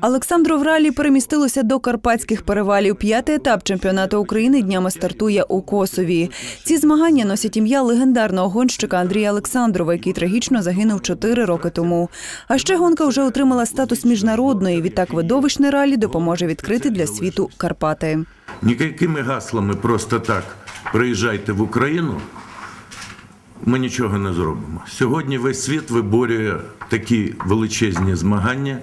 Олександров ралі перемістилося до карпатських перевалів. П'ятий етап чемпіонату України днями стартує у Косові. Ці змагання носять ім'я легендарного гонщика Андрія Олександрова, який трагічно загинув чотири роки тому. А ще гонка вже отримала статус міжнародної. Відтак видовищне ралі допоможе відкрити для світу Карпати. Ніякими гаслами просто так приїжджайте в Україну. Ми нічого не зробимо. Сьогодні весь світ виборює такі величезні змагання,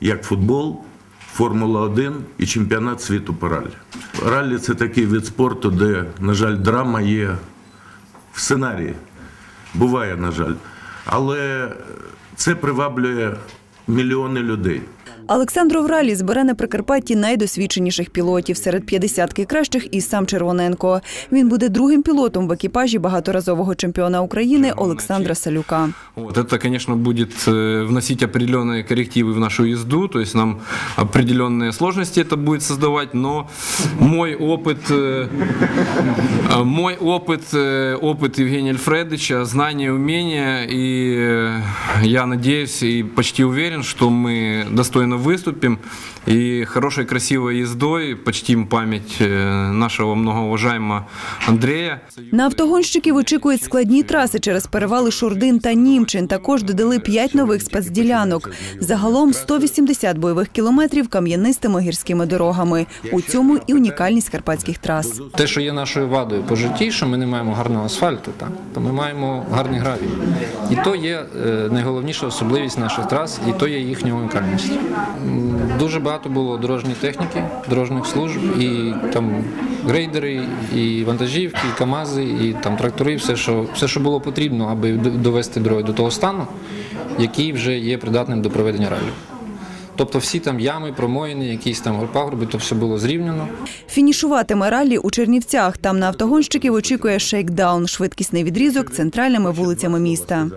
як футбол, Формула 1 і чемпіонат світу по раллі. Раллі це такий вид спорту, де, на жаль, драма є в сценарії. Буває, на жаль. Але це приваблює мільйони людей. Олександров ралі збере на Прикарпатті найдосвідченіших пілотів серед 50 кращих і сам Червоненко. Він буде другим пілотом в екіпажі багаторазового чемпіона України Олександра Салюка. Вот, это, конечно, будет э, вносить определенные коррективы в нашу езду, то есть нам определенные сложности это будет создавать, но мой опыт, э, э, мой опыт, э, опыт Евгения Альфредовича, знания, умения, и э, я надеюсь и почти уверен, что мы достойно выступим и хорошей, красивой ездой почтим память э, нашего многоуважаемого Андрея. На автогонщиків очікують складні траси через перевали Шурдин та Німчин. Також додали п'ять нових спецділянок. Загалом 180 бойових кілометрів кам'янистими гірськими дорогами. У цьому і унікальність карпатських трас. Те, що є нашою вадою по житті, що ми не маємо гарного асфальту, так, то ми маємо гарний гравій. І то є е, найголовніша особливість наших трас, і то є їхня унікальність. Дуже багато було дорожньої техніки, дорожніх служб, і там грейдери, і вантажівки, і КАМАЗи, і там трактори, все, що, все, що було потрібно, аби довести дороги до того стану, який вже є придатним до проведення раллі. Тобто всі там ями, промоїни, якісь там пагорби, то все було зрівняно. Фінішуватиме ралі у Чернівцях. Там на автогонщиків очікує шейкдаун – швидкісний відрізок центральними вулицями міста.